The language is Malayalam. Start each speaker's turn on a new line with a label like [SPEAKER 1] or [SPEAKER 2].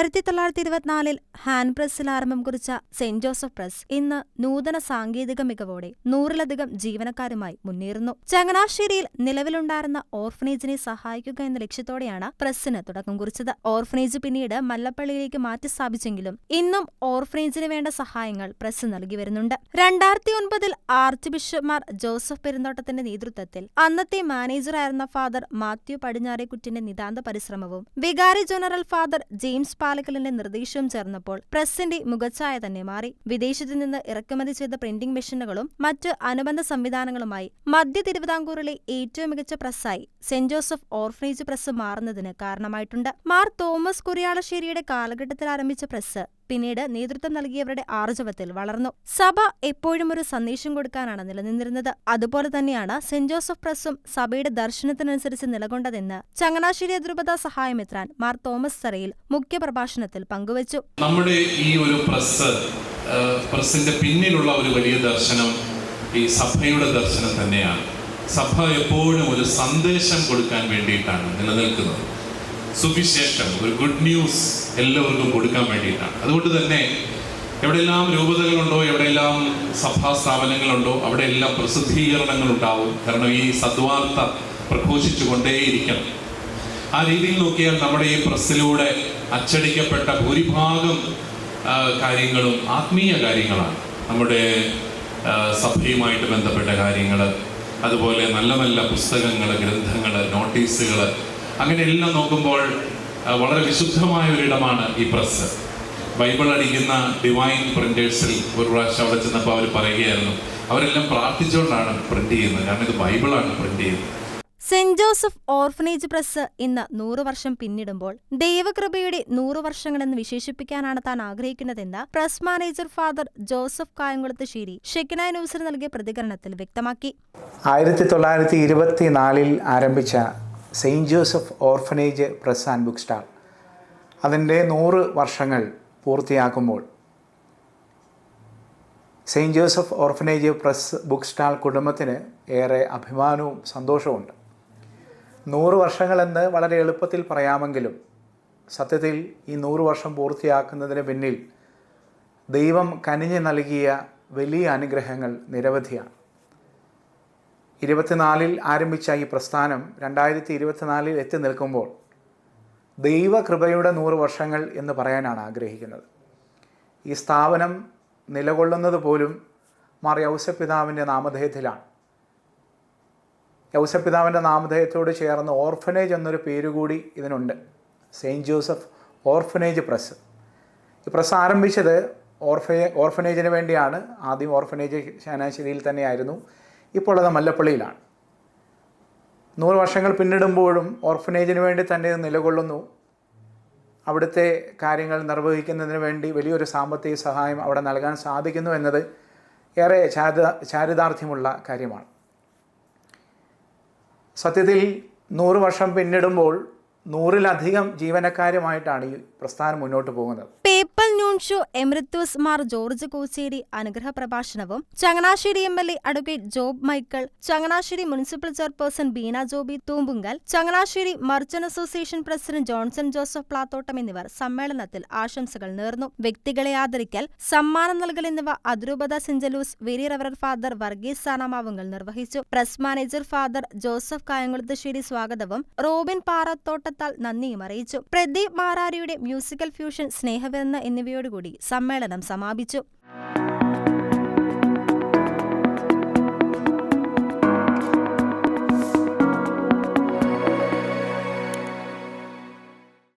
[SPEAKER 1] ആയിരത്തി തൊള്ളായിരത്തി ഇരുപത്തിനാലിൽ ഹാൻഡ് പ്രസ്സിൽ ആരംഭം കുറിച്ച സെന്റ് ജോസഫ് പ്രസ് ഇന്ന് നൂതന സാങ്കേതിക മികവോടെ നൂറിലധികം ജീവനക്കാരുമായി മുന്നേറുന്നു. ചങ്ങനാശ്ശേരിയിൽ നിലവിലുണ്ടായിരുന്ന ഓർഫനേജിനെ സഹായിക്കുക എന്ന ലക്ഷ്യത്തോടെയാണ് പ്രസ്സിന് തുടക്കം കുറിച്ചത്. ഓർഫനേജ് പിന്നീട് മല്ലപ്പള്ളിയിലേക്ക് മാറ്റി സ്ഥാപിച്ചെങ്കിലും ഇന്നും ഓർഫനേജിന് വേണ്ട സഹായങ്ങൾ പ്രസ് നൽകി വരുന്നുണ്ട്. രണ്ടായിരത്തി ഒൻപതിൽ ആർച്ച് ബിഷപ്പ്മാർ ജോസഫ് പെരുന്തോട്ടത്തിന്റെ നേതൃത്വത്തിൽ അന്നത്തെ മാനേജറായിരുന്ന ഫാദർ മാത്യു പടിഞ്ഞാറേക്കുറ്റിന്റെ നിതാന്ത പരിശ്രമവും വികാരി ജനറൽ ഫാദർ ജെയിംസ് പാലക്കലിന്റെ നിർദ്ദേശവും ചേർന്നപ്പോൾ പ്രസിന്റെ മുഖച്ഛായ തന്നെ മാറി. വിദേശത്തു നിന്ന് ഇറക്കുമതി ചെയ്ത പ്രിന്റിംഗ് മെഷീനുകളും മറ്റ് അനുബന്ധ സംവിധാനങ്ങളുമായി മധ്യ തിരുവിതാംകൂറിലെ ഏറ്റവും മികച്ച പ്രസ്സായി. സെന്റ് ജോസഫ് ഓർഫനേജ് പ്രസ് മാറുന്നതിന് കാരണമായിട്ടുണ്ട്. മാർ തോമസ് കുറിയാളശ്ശേരിയുടെ കാലഘട്ടത്തിൽ ആരംഭിച്ച പ്രസ് പിന്നീട് നേതൃത്വം നൽകിയവരുടെ ആർജവത്തിൽ വളർന്നു. സഭ എപ്പോഴും ഒരു സന്ദേശം കൊടുക്കാനാണ് നിലനിന്നിരുന്നത്. അതുപോലെ തന്നെയാണ് സെന്റ് ജോസഫ് പ്രസ്സും സഭയുടെ ദർശനത്തിനനുസരിച്ച് നിലകൊണ്ടതെന്ന് ചങ്ങനാശ്ശേരി അതിരൂപത സഹായമെത്രാൻ മാർ തോമസ് സറയിൽ മുഖ്യപ്രഭാഷണത്തിൽ പങ്കുവച്ചു.
[SPEAKER 2] നമ്മുടെ ഈ ഒരു പ്രസ് പ്രസിന്റെ പിന്നിലുള്ള ഒരു വലിയ ദർശനം ഈ സഭയുടെ ദർശനം തന്നെയാണ്. സഭ എപ്പോഴും ഒരു സന്ദേശം കൊടുക്കാൻ വേണ്ടിയിട്ടാണ് നിലനിൽക്കുന്നത്. സുവിശേഷം ഒരു ഗുഡ് ന്യൂസ് എല്ലാവർക്കും കൊടുക്കാൻ വേണ്ടിയിട്ടാണ്. അതുകൊണ്ട് തന്നെ എവിടെയെല്ലാം രൂപതകളുണ്ടോ എവിടെയെല്ലാം സഭാ സ്ഥാപനങ്ങളുണ്ടോ അവിടെയെല്ലാം പ്രസിദ്ധീകരണങ്ങൾ ഉണ്ടാവും കാരണം ഈ സദ്വാർത്ത പ്രഘോഷിച്ചു കൊണ്ടേയിരിക്കണം ആ രീതിയിൽ നോക്കിയാൽ നമ്മുടെ ഈ പ്രസ്സിലൂടെ അച്ചടിക്കപ്പെട്ട ഭൂരിഭാഗം കാര്യങ്ങളും ആത്മീയ കാര്യങ്ങളാണ്. നമ്മുടെ സഭയുമായിട്ട് ബന്ധപ്പെട്ട കാര്യങ്ങൾ അതുപോലെ നല്ല നല്ല പുസ്തകങ്ങൾ ഗ്രന്ഥങ്ങൾ നോട്ടീസുകൾ അങ്ങനെ എല്ലാം നോക്കുമ്പോൾ വളരെ വിശുദ്ധമായ ഒരിടമാണ് ഈ പ്രസ്. ബൈബിൾ അടിക്കുന്ന ഡിവൈൻ പ്രിന്റേഴ്സിൽ ഒരു പ്രാവശ്യം അവിടെ ചെന്നപ്പോൾ അവർ പറയുകയായിരുന്നു അവരെല്ലാം പ്രാർത്ഥിച്ചുകൊണ്ടാണ് പ്രിന്റ് ചെയ്യുന്നത്. കാരണം ഇത് ബൈബിളാണ് പ്രിന്റ് ചെയ്യുന്നത്.
[SPEAKER 1] സെന്റ് ജോസഫ് ഓർഫനേജ് പ്രസ് ഇന്ന് നൂറു വർഷം പിന്നിടുമ്പോൾ ദൈവകൃപയുടെ നൂറു വർഷങ്ങളെന്ന് വിശേഷിപ്പിക്കാനാണ് താൻ ആഗ്രഹിക്കുന്നതെന്ന് പ്രസ് മാനേജർ ഫാദർ ജോസഫ് കായംകുളത്ത് ശേരി ഷെക്കിന ന്യൂസിന് നൽകിയ പ്രതികരണത്തിൽ വ്യക്തമാക്കി.
[SPEAKER 3] ആയിരത്തി തൊള്ളായിരത്തി ഇരുപത്തിനാലിൽ ആരംഭിച്ച saint Joseph orphanage press and book stall. അതിന്റെ നൂറ് വർഷങ്ങൾ പൂർത്തിയാക്കുമ്പോൾ saint Joseph orphanage press book stall കുടുംബത്തിന് ഏറെ അഭിമാനവും സന്തോഷവുമുണ്ട്. നൂറ് വർഷങ്ങളെന്ന് വളരെ എളുപ്പത്തിൽ പറയാമെങ്കിലും സത്യത്തിൽ ഈ നൂറ് വർഷം പൂർത്തിയാക്കുന്നതിന് പിന്നിൽ ദൈവം കനിഞ്ഞ് നൽകിയ വലിയ അനുഗ്രഹങ്ങൾ നിരവധിയാണ്. ഇരുപത്തിനാലിൽ ആരംഭിച്ച ഈ പ്രസ്ഥാനം രണ്ടായിരത്തി ഇരുപത്തിനാലിൽ എത്തി നിൽക്കുമ്പോൾ ദൈവകൃപയുടെ നൂറ് വർഷങ്ങൾ എന്ന് പറയാനാണ് ആഗ്രഹിക്കുന്നത്. ഈ സ്ഥാപനം നിലകൊള്ളുന്നത് പോലും മാർ യൗസപിതാവിന്റെ നാമധേയത്തിലാണ്. യൗസപിതാവിന്റെ നാമധേയത്തോട് ചേർന്ന് ഓർഫനേജ് എന്നൊരു പേരുകൂടി ഇതിനുണ്ട്. Saint Joseph orphanage press. ഈ പ്രസ് ആരംഭിച്ചത് ഓർഫേ ഓർഫനേജിന് വേണ്ടിയാണ്. ആദ്യം ഓർഫനേജ് ചങ്ങനാശ്ശേരിയിൽ തന്നെയായിരുന്നു. ഇപ്പോൾ അത് മല്ലപ്പള്ളിയിലാണ്. നൂറ് വർഷങ്ങൾ പിന്നിടുമ്പോഴും ഓർഫനേജിന് വേണ്ടി തന്നെ നിലകൊള്ളുന്നു. അവിടുത്തെ കാര്യങ്ങൾ നിർവഹിക്കുന്നതിന് വേണ്ടി വലിയൊരു സാമ്പത്തിക സഹായം അവിടെ നൽകാൻ സാധിക്കുന്നു എന്നത് ഏറെ ചാരിത ചാരിതാർത്ഥ്യമുള്ള കാര്യമാണ്. സത്യത്തിൽ നൂറ് വർഷം പിന്നിടുമ്പോൾ നൂറിലധികം ജീവനക്കാരുമായിട്ടാണ് ഈ പ്രസ്ഥാനം മുന്നോട്ട് പോകുന്നത്.
[SPEAKER 1] Papal emeritus Mar George Kocheri അനുഗ്രഹ പ്രഭാഷണവും Changanassery M L A advocate Job Michael Changanassery municipal chairperson Beena Joby Thoombunkal Changanassery merchant association president Johnson Joseph Plathottam എന്നിവർ സമ്മേളനത്തിൽ ആശംസകൾ നേർന്നു. വ്യക്തികളെ ആദരിക്കൽ സമ്മാനം നൽകൽ എന്നിവ അതിരൂപത സെഞ്ചലൂസ് വെരി റവറർ ഫാദർ വർഗീസ് സാനാമാവുങ്ങൾ നിർവഹിച്ചു. Press manager father Joseph Kayamkulathussery സ്വാഗതവും റോബിൻ പാറത്തോട്ടത്താൽ നന്ദിയും അറിയിച്ചു. പ്രദീപ് മാറാരിയുടെ മ്യൂസിക്കൽ ഫ്യൂഷൻ സ്നേഹവിരുന്ന് എന്നിവയോടുകൂടി സമ്മേളനം സമാപിച്ചു